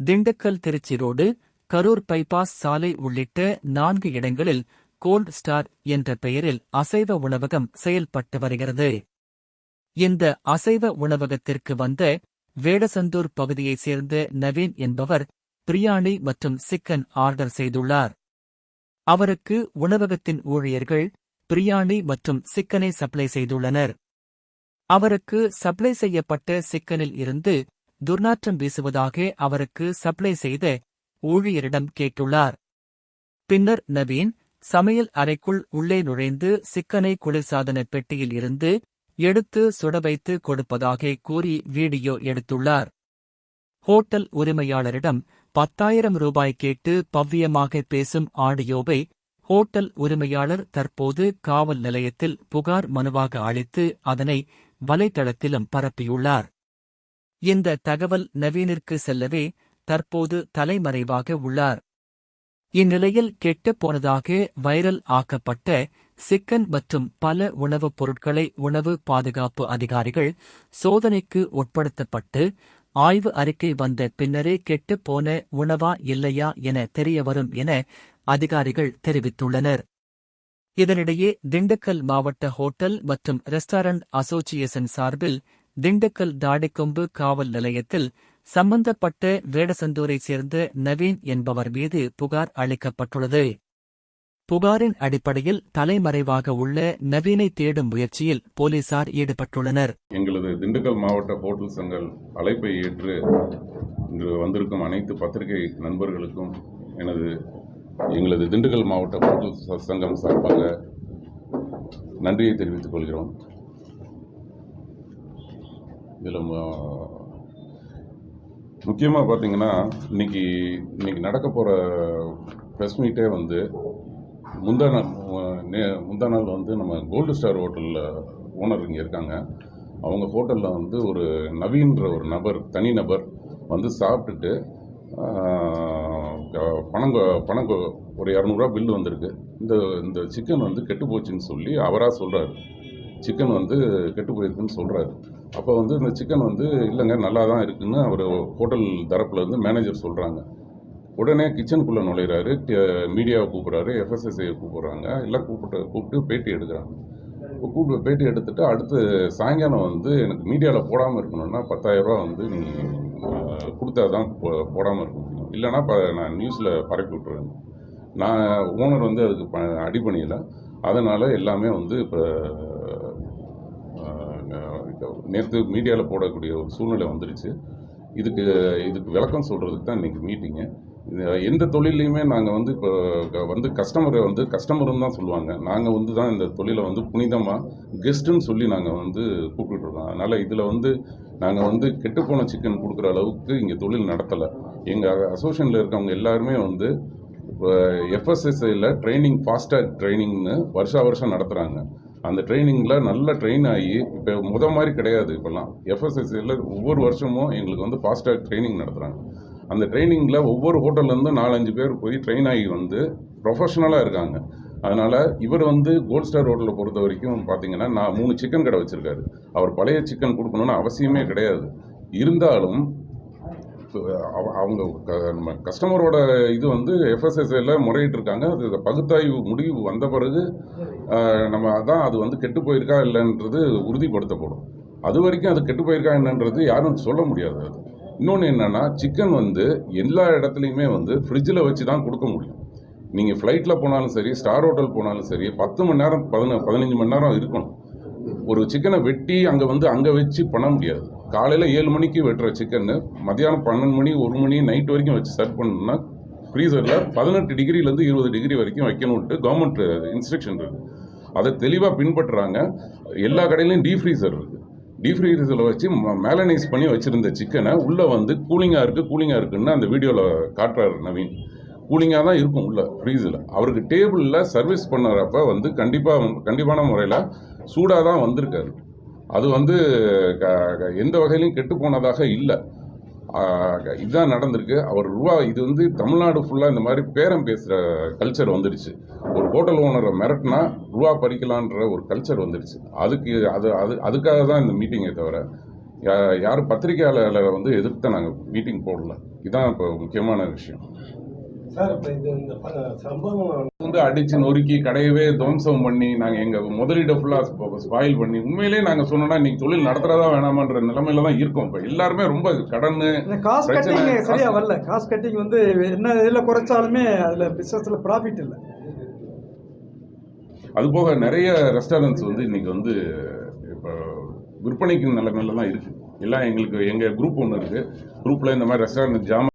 Dindigul Trichy road Karur bypass சாலை உள்ளிட்ட நான்கு இடங்களில் கோல்ட் ஸ்டார் என்ற பெயரில் அசைவ உணவகம் செயல்பட்டு வருகிறது. இந்த அசைவ உணவகத்திற்கு வந்த வேடசந்தூர் பகுதியைச் சேர்ந்த நவீன் என்பவர் பிரியாணி மற்றும் சிக்கன் ஆர்டர் செய்துள்ளார். அவருக்கு உணவகத்தின் ஊழியர்கள் பிரியாணி மற்றும் சிக்கனை சப்ளை செய்துள்ளனர். அவருக்கு சப்ளை செய்யப்பட்ட சிக்கனில் இருந்து துர்நாற்றம் வீசுவதாக அவருக்கு சப்ளை செய்த ஊழியரிடம் கேட்டுள்ளார். பின்னர் நவீன் சமையல் அறைக்குள் உள்ளே நுழைந்து சிக்கனை குளிர்சாதன பெட்டியில் இருந்து எடுத்து சுட வைத்து கொடுப்பதாக கூறி வீடியோ எடுத்துள்ளார். ஹோட்டல் உரிமையாளரிடம் பத்தாயிரம் ரூபாய் கேட்டு பவ்யமாக பேசும் ஆடியோவை ஹோட்டல் உரிமையாளர் தற்போது காவல் நிலையத்தில் புகார் மனுவாக அளித்து அதனை வலைதளத்திலும் பரப்பியுள்ளார். இந்த தகவல் நவீனிற்கு செல்லவே தற்போது தலைமறைவாக உள்ளார். இந்நிலையில் கெட்டுப் போனதாக வைரல் ஆக்கப்பட்ட சிக்கன் மற்றும் பல உணவுப் பொருட்களை உணவு பாதுகாப்பு அதிகாரிகள் சோதனைக்கு உட்படுத்தப்பட்டு ஆய்வு அறிக்கை வந்த பின்னரே கெட்டுப் போன உணவா இல்லையா என தெரியவரும் என அதிகாரிகள் தெரிவித்துள்ளனர். இதனிடையே திண்டுக்கல் மாவட்ட ஹோட்டல் மற்றும் ரெஸ்டாரண்ட் அசோசியேஷன் சார்பில் திண்டுக்கல் தாடிக்கொம்பு காவல் நிலையத்தில் சம்பந்தப்பட்ட வேடசந்தூரைச் சேர்ந்த நவீன் என்பவர் மீது புகார் அளிக்கப்பட்டுள்ளது. புகாரின் அடிப்படையில் தலைமறைவாக உள்ள நவீனை தேடும் முயற்சியில் போலீசார் ஈடுபட்டுள்ளனர். எங்களது திண்டுக்கல் மாவட்ட ஹோட்டல் சங்கல் அழைப்பை ஏற்று இன்று வந்திருக்கும் அனைத்து பத்திரிகை நண்பர்களுக்கும் எனது எங்களது திண்டுக்கல் மாவட்ட ஹோட்டல் சங்கம் சார்பாக நன்றியை தெரிவித்துக் கொள்கிறோம். இதில் முக்கியமாக பார்த்தீங்கன்னா இன்னைக்கு இன்னைக்கு நடக்க போகிற ப்ரெஸ் மீட்டே வந்து முந்தா நாள் நே- முந்தா நாள் வந்து நம்ம கோல்டு ஸ்டார் ஹோட்டலில் ஓனர் இங்கே இருக்காங்க. அவங்க ஹோட்டலில் வந்து ஒரு நவீன்ற ஒரு நபர் தனி நபர் வந்து சாப்பிட்டுட்டு க- பணம் பணம் ஒரு இரநூறுவா பில்லு வந்திருக்கு. இந்த இந்த சிக்கன் வந்து கெட்டு போச்சுன்னு சொல்லி அவராக சொல்கிறாரு சிக்கன் வந்து கெட்டு போயிருக்குன்னு சொல்கிறாரு அப்போ வந்து இந்த சிக்கன் வந்து இல்லைங்க நல்லா தான் இருக்குதுன்னு அவர் ஹோட்டல் தரப்புல இருந்து மேனேஜர் சொல்கிறாங்க உடனே கிச்சனுக்குள்ளே நுழையிறாரு மீடியாவை கூப்பிட்றாரு எஃப்எஸ்எஸ்ஐயை கூப்பிட்றாங்க. எல்லாம் கூப்பிட்டு கூப்பிட்டு பேட்டி எடுக்கிறாங்க. இப்போ கூப்பிட்டு பேட்டி எடுத்துட்டு அடுத்து சாயங்காலம் வந்து எனக்கு மீடியாவில் போடாமல் இருக்கணும்னா பத்தாயிரரூபா வந்து நீ கொடுத்தா தான் போ போடாமல் இருக்க முடியும். இல்லைன்னா ப நான் நியூஸில் பரப்பி விட்ருவேன் நான் ஓனர் வந்து அதுக்கு ப அடி பண்ணியலை அதனால் எல்லாமே வந்து இப்போ நேற்று மீடியாவில் போடக்கூடிய ஒரு சூழ்நிலை வந்துருச்சு. இதுக்கு இதுக்கு விளக்கம் சொல்கிறதுக்கு தான் இன்றைக்கி மீட்டிங்கு எந்த தொழிலையுமே நாங்கள் வந்து இப்போ வந்து கஸ்டமரை வந்து கஸ்டமருன்னு தான் சொல்லுவாங்க. நாங்கள் வந்து தான் இந்த தொழிலை வந்து புனிதமாக கெஸ்ட்டுன்னு சொல்லி நாங்கள் வந்து கூப்பிட்டுருக்கோம். அதனால் இதில் வந்து நாங்கள் வந்து கெட்டுப்போன சிக்கன் கொடுக்குற அளவுக்கு இங்கே தொழில் நடத்தலை. எங்கள் அசோசியனில் இருக்கவங்க எல்லாருமே வந்து இப்போ எஃப்எஸ்எஸ்ஐயில் ட்ரைனிங் ஃபாஸ்டாக ட்ரைனிங்னு வருஷா வருஷம் நடத்துகிறாங்க அந்த ட்ரைனிங்கில் நல்ல ட்ரெயின் ஆகி இப்போ முத மாதிரி கிடையாது இப்போல்லாம். எஃப்எஸ்எஸ்சியில் ஒவ்வொரு வருஷமும் எங்களுக்கு வந்து ஃபாஸ்டாக் ட்ரைனிங் நடத்துகிறாங்க அந்த ட்ரைனிங்கில் ஒவ்வொரு ஹோட்டல்லேருந்து நாலஞ்சு பேர் போய் ட்ரெயின் ஆகி வந்து ப்ரொஃபஷ்னலாக இருக்காங்க. அதனால் இவர் வந்து கோல்ட் ஸ்டார் ஹோட்டலை பொறுத்த வரைக்கும் பார்த்தீங்கன்னா நான் மூணு சிக்கன் கடை வச்சுருக்காரு. அவர் பழைய சிக்கன் கொடுக்கணும்னு அவசியமே கிடையாது. இருந்தாலும் அவ- அவங்க க- நம்ம கஸ்டமரோட இது வந்து எஃப்எஸ்எஸ்ஐயில் முறையிட்டு இருக்காங்க அது பகுத்தாய்வு முடிவு வந்த பிறகு நம்ம அதான் அது வந்து கெட்டு போயிருக்கா இல்லைன்றது உறுதிப்படுத்தப்படும். அது வரைக்கும் அது கெட்டு போயிருக்கா என்னன்றது யாரும் சொல்ல முடியாது அது. இன்னொன்று என்னென்னா சிக்கன் வந்து எல்லா இடத்துலையுமே வந்து ஃப்ரிட்ஜில் வச்சு தான் கொடுக்க முடியும். நீங்கள் ஃப்ளைட்டில் போனாலும் சரி ஸ்டார் ஹோட்டல் போனாலும் சரி பத்து மணி நேரம் பதின பதினஞ்சு மணி நேரம் இருக்கணும். ஒரு சிக்கனை வெட்டி அங்கே வந்து அங்கே வச்சு பண்ண முடியாது. காலையில் ஏழு மணிக்கு வெட்டுற சிக்கன்னு மத்தியானம் பன்னெண்டு மணி ஒரு மணி நைட் வரைக்கும் வச்சு சர்வ் பண்ணணும்னா ஃப்ரீசரில் பதினெட்டு டிகிரிலேருந்து இருபது டிகிரி வரைக்கும் வைக்கணும்ட்டு கவர்மெண்ட் இன்ஸ்ட்ரக்ஷன் இருக்குது அதை தெளிவாக பின்பற்றுறாங்க. எல்லா கடையிலையும் டீஃப்ரீசர் இருக்குது டீஃப்ரீசரில் வச்சு மேலனைஸ் பண்ணி வச்சுருந்த சிக்கனை உள்ளே வந்து கூலிங்காக இருக்குது கூலிங்காக இருக்குன்னு அந்த வீடியோவில் காட்டுறாரு நவீன். கூலிங்காக தான் இருக்கும் உள்ளே ஃப்ரீஸில் அவருக்கு டேபிளில் சர்வீஸ் பண்ணுறப்ப வந்து கண்டிப்பாக கண்டிப்பான முறையில் சூடாக தான் வந்திருக்காரு. அது வந்து க- எந்த வகையிலையும் கெட்டு போனதாக இல்லை. இதுதான் நடந்திருக்கு. அவர் ரூபா இது வந்து தமிழ்நாடு ஃபுல்லாக இந்த மாதிரி பேரம் பேசுகிற கல்ச்சர் வந்துடுச்சு. ஒரு ஹோட்டல் ஓனரை மிரட்டினா ரூபா பறிக்கலான்ற ஒரு கல்ச்சர் வந்துடுச்சு. அதுக்கு அது அது அதுக்காக தான் இந்த மீட்டிங்கை தவிர யா- யாரும் பத்திரிகையாளர்களை வந்து எதிர்த்து நாங்கள் மீட்டிங் போடல. இதுதான் இப்போ முக்கியமான விஷயம். சார் இப்போ இது இந்த ப- சம்பவம் வந்து அடிச்சு நொறுக்கி கடையவே துவம்சம் பண்ணி நாங்கள் எங்கள் முதலீடை ஃபுல்லாக ஸ்பாயில் பண்ணி உண்மையிலேயே நாங்கள் சொன்னோம்னா இன்னைக்கு தொழில் நடத்துறதா வேணாமான்ற நிலைமையில தான் இருக்கோம். இப்போ எல்லாருமே ரொம்ப கடன் பிரச்சனை, கட்டிங் சரியா வரல. காஸ்ட் கட்டிங் வந்து என்ன இதில் குறைச்சாலுமே அதில் பிஸ்னஸில் ப்ராஃபிட் இல்லை. அதுபோக நிறைய ரெஸ்டாரண்ட்ஸ் வந்து இன்னைக்கு வந்து இப்போ விற்பனைக்கு நிலைமையில தான் இருக்குது எல்லாம் எங்களுக்கு எங்கள் குரூப் ஒன்று இருக்குது குரூப்பில் இந்த மாதிரி ரெஸ்டாரண்ட் ஜாம்